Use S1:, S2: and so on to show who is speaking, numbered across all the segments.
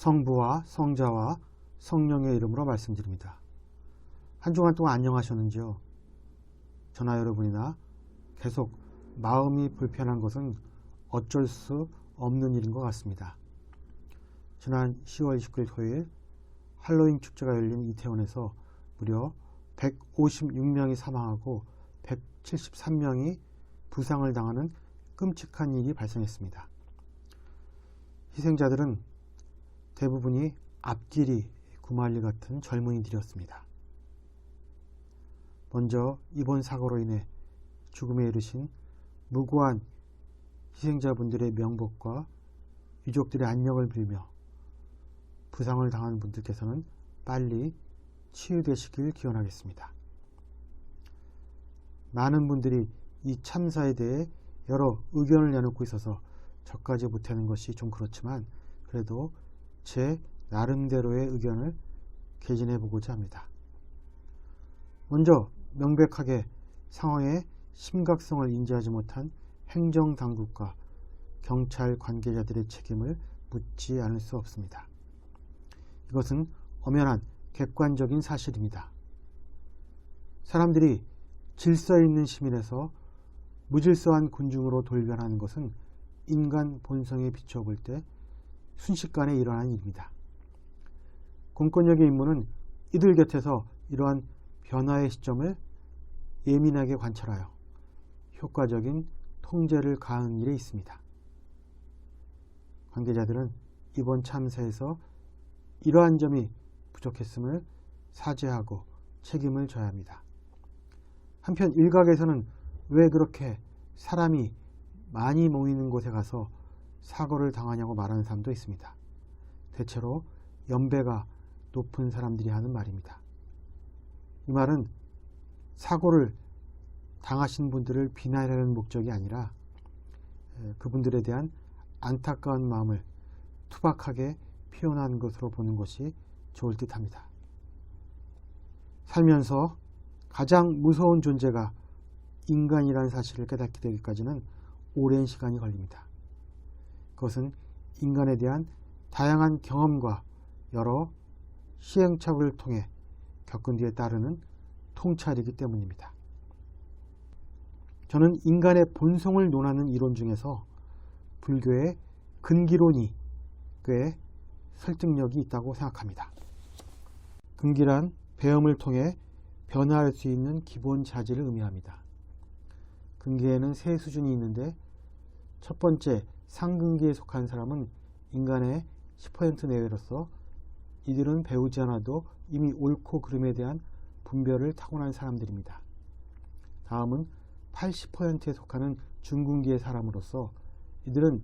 S1: 성부와 성자와 성령의 이름으로 말씀드립니다. 한 주간 동안 안녕하셨는지요? 전하 여러분이나 계속 마음이 불편한 것은 어쩔 수 없는 일인 것 같습니다. 지난 10월 29일 토요일 할로윈 축제가 열린 이태원에서 무려 156명이 사망하고 173명이 부상을 당하는 끔찍한 일이 발생했습니다. 희생자들은 대부분이 앞길이 구말리 같은 젊은이들이었습니다. 먼저 이번 사고로 인해 죽음에 이르신 무고한 희생자분들의 명복과 유족들의 안녕을 빌며 부상을 당한 분들께서는 빨리 치유되시길 기원하겠습니다. 많은 분들이 이 참사에 대해 여러 의견을 내놓고 있어서 저까지 못하는 것이 좀 그렇지만 그래도 제 나름대로의 의견을 개진해 보고자 합니다. 먼저 명백하게 상황의 심각성을 인지하지 못한 행정당국과 경찰 관계자들의 책임을 묻지 않을 수 없습니다. 이것은 엄연한 객관적인 사실입니다. 사람들이 질서 있는 시민에서 무질서한 군중으로 돌변하는 것은 인간 본성에 비춰볼 때 순식간에 일어난 일입니다. 공권력의 임무는 이들 곁에서 이러한 변화의 시점을 예민하게 관찰하여 효과적인 통제를 가하는 일에 있습니다. 관계자들은 이번 참사에서 이러한 점이 부족했음을 사죄하고 책임을 져야 합니다. 한편 일각에서는 왜 그렇게 사람이 많이 모이는 곳에 가서 사고를 당하냐고 말하는 사람도 있습니다. 대체로 연배가 높은 사람들이 하는 말입니다. 이 말은 사고를 당하신 분들을 비난하는 목적이 아니라 그분들에 대한 안타까운 마음을 투박하게 표현한 것으로 보는 것이 좋을 듯 합니다. 살면서 가장 무서운 존재가 인간이라는 사실을 깨닫게 되기까지는 오랜 시간이 걸립니다. 그것은 인간에 대한 다양한 경험과 여러 시행착오를 통해 겪은 뒤에 따르는 통찰이기 때문입니다. 저는 인간의 본성을 논하는 이론 중에서 불교의 근기론이 꽤 설득력이 있다고 생각합니다. 근기란 배움을 통해 변화할 수 있는 기본 자질을 의미합니다. 근기에는 세 수준이 있는데 첫 번째 상근기에 속한 사람은 인간의 10% 내외로서 이들은 배우지 않아도 이미 옳고 그름에 대한 분별을 타고난 사람들입니다. 다음은 80%에 속하는 중근기의 사람으로서 이들은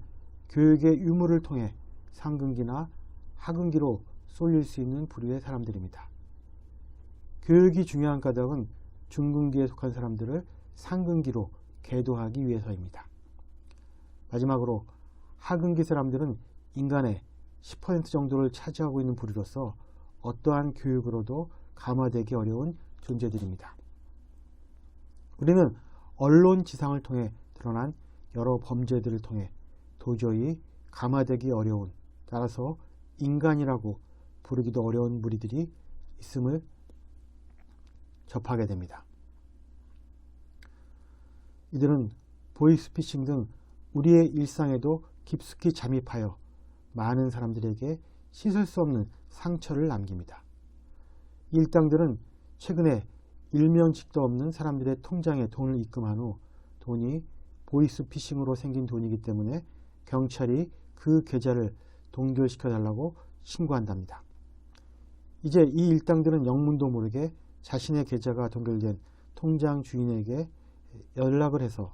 S1: 교육의 유무를 통해 상근기나 하근기로 쏠릴 수 있는 부류의 사람들입니다. 교육이 중요한 까닭은 중근기에 속한 사람들을 상근기로 계도하기 위해서입니다. 마지막으로 하근기 사람들은 인간의 10% 정도를 차지하고 있는 부류로서 어떠한 교육으로도 감화되기 어려운 존재들입니다. 우리는 언론 지상을 통해 드러난 여러 범죄들을 통해 도저히 감화되기 어려운 따라서 인간이라고 부르기도 어려운 무리들이 있음을 접하게 됩니다. 이들은 보이스피싱 등 우리의 일상에도 깊숙이 잠입하여 많은 사람들에게 씻을 수 없는 상처를 남깁니다. 일당들은 최근에 일면식도 없는 사람들의 통장에 돈을 입금한 후 돈이 보이스피싱으로 생긴 돈이기 때문에 경찰이 그 계좌를 동결시켜 달라고 신고한답니다. 이제 이 일당들은 영문도 모르게 자신의 계좌가 동결된 통장 주인에게 연락을 해서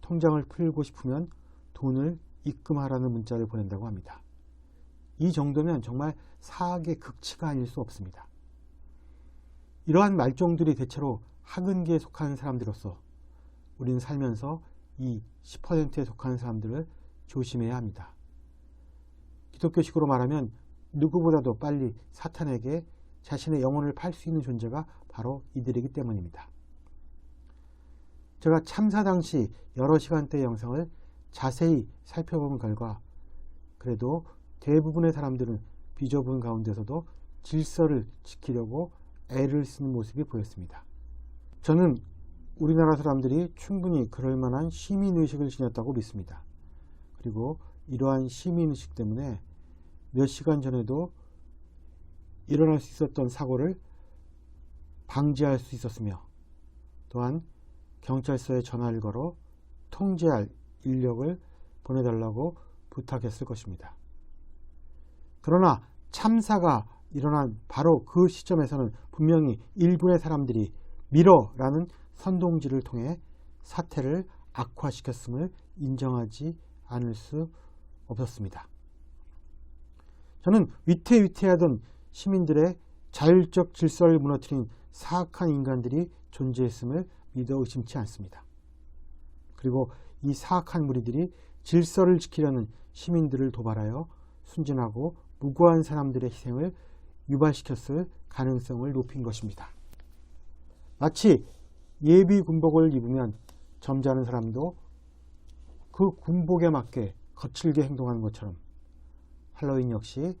S1: 통장을 풀고 싶으면 돈을 입금하라는 문자를 보낸다고 합니다. 이 정도면 정말 사악의 극치가 아닐 수 없습니다. 이러한 말종들이 대체로 학은기에 속하는 사람들로서 우리는 살면서 이 10%에 속하는 사람들을 조심해야 합니다. 기독교식으로 말하면 누구보다도 빨리 사탄에게 자신의 영혼을 팔 수 있는 존재가 바로 이들이기 때문입니다. 제가 참사 당시 여러 시간대 영상을 자세히 살펴본 결과 그래도 대부분의 사람들은 비좁은 가운데서도 질서를 지키려고 애를 쓰는 모습이 보였습니다. 저는 우리나라 사람들이 충분히 그럴 만한 시민의식을 지녔다고 믿습니다. 그리고 이러한 시민의식 때문에 몇 시간 전에도 일어날 수 있었던 사고를 방지할 수 있었으며 또한 경찰서에 전화를 걸어 통제할 인력을 보내달라고 부탁했을 것입니다. 그러나 참사가 일어난 바로 그 시점에서는 분명히 일부의 사람들이 미러라는 선동지를 통해 사태를 악화시켰음을 인정하지 않을 수 없었습니다. 저는 위태위태하던 시민들의 자율적 질서를 무너뜨린 사악한 인간들이 존재했음을 믿어 의심치 않습니다. 그리고 이 사악한 무리들이 질서를 지키려는 시민들을 도발하여 순진하고 무고한 사람들의 희생을 유발시켰을 가능성을 높인 것입니다. 마치 예비 군복을 입으면 점잖은 사람도 그 군복에 맞게 거칠게 행동하는 것처럼 할로윈 역시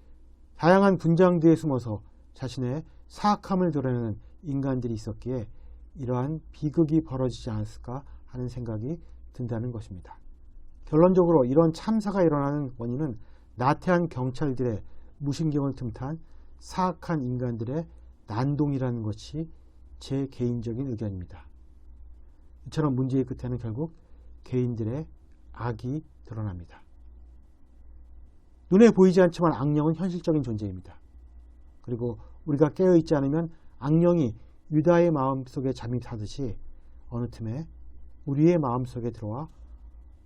S1: 다양한 분장대에 숨어서 자신의 사악함을 드러내는 인간들이 있었기에 이러한 비극이 벌어지지 않았을까 하는 생각이 든다는 것입니다. 결론적으로 이런 참사가 일어나는 원인은 나태한 경찰들의 무신경을 틈탄 사악한 인간들의 난동이라는 것이 제 개인적인 의견입니다. 이처럼 문제의 끝에는 결국 개인들의 악이 드러납니다. 눈에 보이지 않지만 악령은 현실적인 존재입니다. 그리고 우리가 깨어있지 않으면 악령이 유다의 마음속에 잠입하듯이 어느 틈에 우리의 마음속에 들어와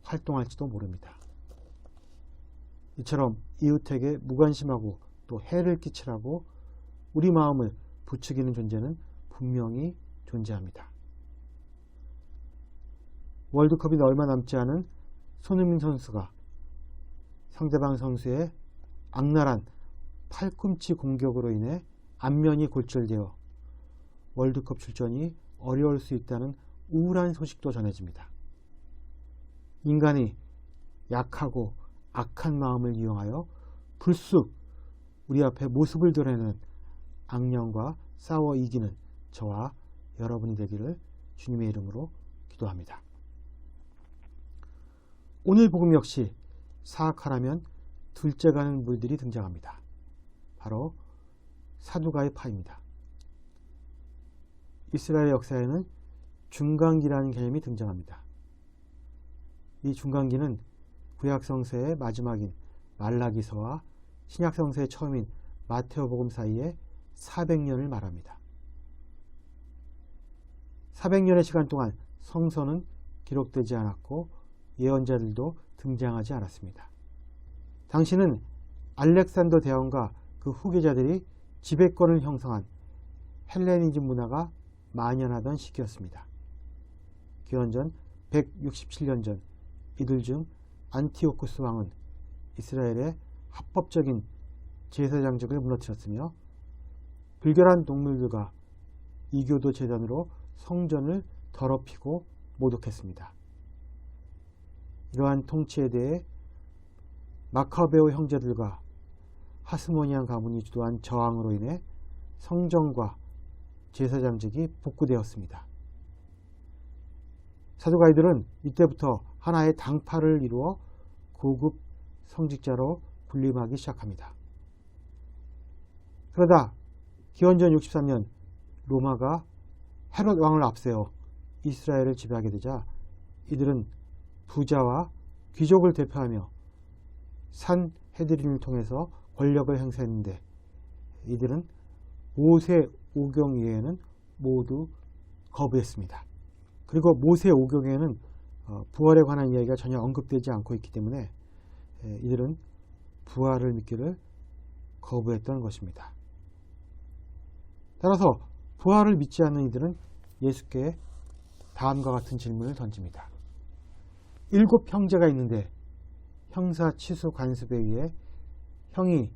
S1: 활동할지도 모릅니다. 이처럼 이웃에게 무관심하고 또 해를 끼치라고 우리 마음을 부추기는 존재는 분명히 존재합니다. 월드컵이 얼마 남지 않은 손흥민 선수가 상대방 선수의 악랄한 팔꿈치 공격으로 인해 안면이 골절되어 월드컵 출전이 어려울 수 있다는 우울한 소식도 전해집니다. 인간이 약하고 악한 마음을 이용하여 불쑥 우리 앞에 모습을 드러내는 악령과 싸워 이기는 저와 여러분이 되기를 주님의 이름으로 기도합니다. 오늘 복음 역시 사악하라면 둘째 가는 물들이 등장합니다. 바로 사두가의 파입니다. 이스라엘 역사에는 중간기라는 개념이 등장합니다. 이 중간기는 구약성서의 마지막인 말라기서와 신약성서의 처음인 마테오복음 사이에 400년을 말합니다. 400년의 시간 동안 성서는 기록되지 않았고 예언자들도 등장하지 않았습니다. 당신은 알렉산더 대왕과 그 후계자들이 지배권을 형성한 헬레니즘 문화가 만연하던 시기였습니다. 기원 전 167년 전 이들 중 안티오쿠스 왕은 이스라엘의 합법적인 제사장직을 무너뜨렸으며 불결한 동물들과 이교도 재단으로 성전을 더럽히고 모독했습니다. 이러한 통치에 대해 마카베오 형제들과 하스모니안 가문이 주도한 저항으로 인해 성전과 제사장직이 복구되었습니다. 사두가이들은 이때부터 하나의 당파를 이루어 고급 성직자로 군림하기 시작합니다. 그러다 기원전 63년 로마가 헤롯 왕을 앞세워 이스라엘을 지배하게 되자 이들은 부자와 귀족을 대표하며 산 헤드린을 통해서 권력을 행사했는데 이들은 모세 오경 이외에는 모두 거부했습니다. 그리고 모세 오경에는 어, 부활에 관한 이야기가 전혀 언급되지 않고 있기 때문에 이들은 부활을 믿기를 거부했던 것입니다. 따라서 부활을 믿지 않는 이들은 예수께 다음과 같은 질문을 던집니다. 일곱 형제가 있는데 형사 치수 관습에 의해 형이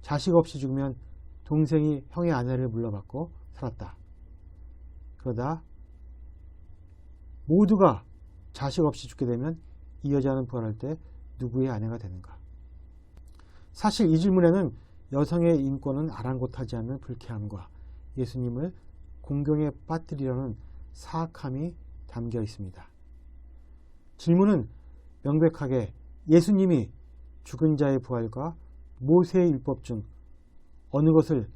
S1: 자식 없이 죽으면 동생이 형의 아내를 물러받고 살았다. 그러다 모두가 자식 없이 죽게 되면 이 여자는 부활할 때 누구의 아내가 되는가? 사실 이 질문에는 여성의 인권은 아랑곳하지 않는 불쾌함과 예수님을 공경에 빠뜨리려는 사악함이 담겨 있습니다. 질문은 명백하게 예수님이 죽은 자의 부활과 모세의 율법 중 어느 것을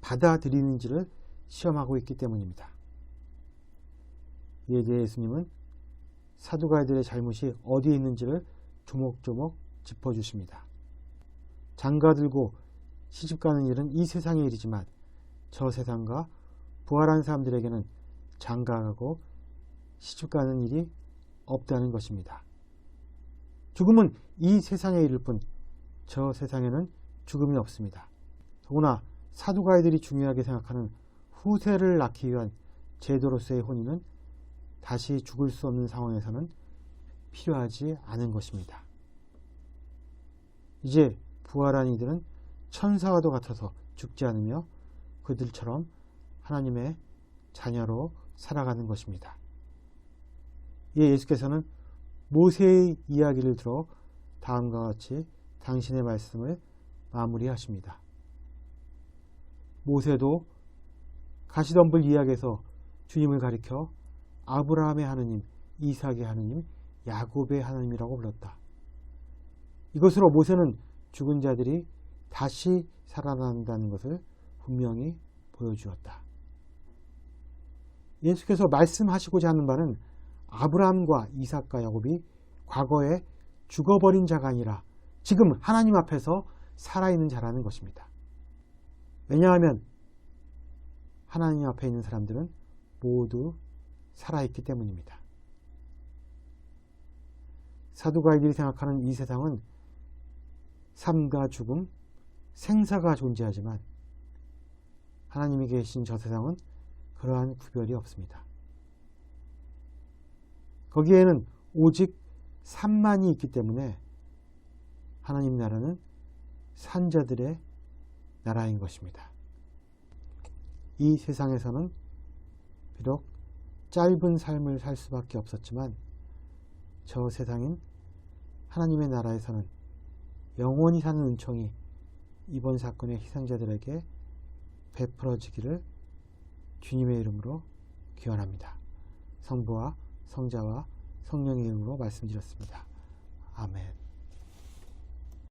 S1: 받아들이는지를 시험하고 있기 때문입니다. 이에 대해 예수님은 사두가이들의 잘못이 어디에 있는지를 조목조목 짚어주십니다. 장가 들고 시집 가는 일은 이 세상의 일이지만 저 세상과 부활한 사람들에게는 장가 가고 시집 가는 일이 없다는 것입니다. 죽음은 이 세상의 일일 뿐 저 세상에는 죽음이 없습니다. 더구나 사두가이들이 중요하게 생각하는 후세를 낳기 위한 제도로서의 혼인은 다시 죽을 수 없는 상황에서는 필요하지 않은 것입니다. 이제 부활한 이들은 천사와도 같아서 죽지 않으며 그들처럼 하나님의 자녀로 살아가는 것입니다. 이에 예수께서는 모세의 이야기를 들어 다음과 같이 당신의 말씀을 마무리하십니다. 모세도 가시덤불 이야기에서 주님을 가리켜 아브라함의 하느님, 이삭의 하느님, 야곱의 하느님이라고 불렀다. 이것으로 모세는 죽은 자들이 다시 살아난다는 것을 분명히 보여주었다. 예수께서 말씀하시고자 하는 바는 아브라함과 이삭과 야곱이 과거에 죽어버린 자가 아니라 지금 하나님 앞에서 살아있는 자라는 것입니다. 왜냐하면 하나님 앞에 있는 사람들은 모두 살아있기 때문입니다. 사두가이들이 생각하는 이 세상은 삶과 죽음, 생사가 존재하지만 하나님이 계신 저 세상은 그러한 구별이 없습니다. 거기에는 오직 산만이 있기 때문에 하나님 나라는 산자들의 나라인 것입니다. 이 세상에서는 비록 짧은 삶을 살 수밖에 없었지만 저 세상인 하나님의 나라에서는 영원히 사는 은총이 이번 사건의 희생자들에게 베풀어지기를 주님의 이름으로 기원합니다. 성부와 성자와 성령의 이름으로 말씀드렸습니다. 아멘.